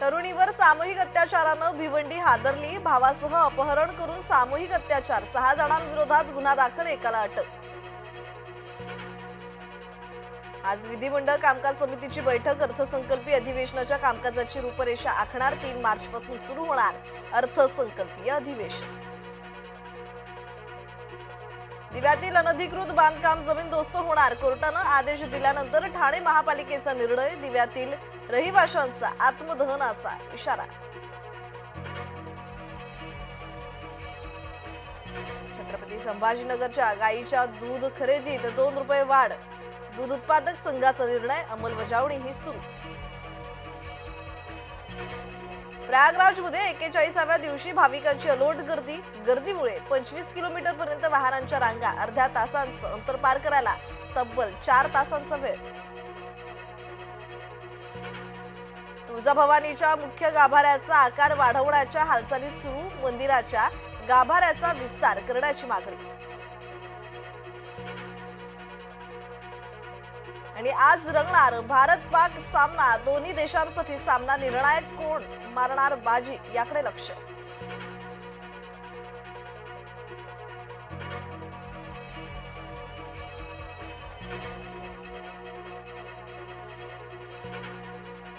तरुणीवर सामूहिक अत्याचारानं भिवंडी हादरली. भावासह अपहरण करून सामूहिक अत्याचार. सहा जणांविरोधात गुन्हा दाखल एकाला अटक. आज विधिमंडळ कामकाज समितीची बैठक अर्थसंकल्पीय अधिवेशनाच्या कामकाजाची रूपरेषा आखणार. तीन मार्च पासून सुरू होणार अर्थसंकल्पीय अधिवेशन. दिव्यातील अनधिकृत बांधकाम जमीन दोस्त होणार. कोर्टानं आदेश दिल्यानंतर ठाणे महापालिकेचा निर्णय दिव्यातील रहिवाशांचा आत्मदहनाचा इशारा. छत्रपती संभाजीनगरच्या गायीच्या दूध खरेदीत दोन रुपये वाढ. दूध उत्पादक संघाचा निर्णय अंमलबजावणी ही सुरू. प्रयागराजमध्ये एक्केचाळीसाव्या दिवशी भाविकांची अलोट गर्दी. गर्दीमुळे पंचवीस किलोमीटर पर्यंत वाहनांच्या रांगा अर्ध्या तासांचं अंतर पार करायला तब्बल चार तासांचा वेळ. तुळजाभवानीच्या मुख्य गाभाऱ्याचा आकार वाढवण्याच्या हालचाली सुरू मंदिराच्या गाभाऱ्याचा विस्तार करण्याची मागणी. आणि आज रंगणार भारत पाक सामना दोन्ही देशांसाठी सामना निर्णायक कोण? मारणार बाजी याकडे लक्ष.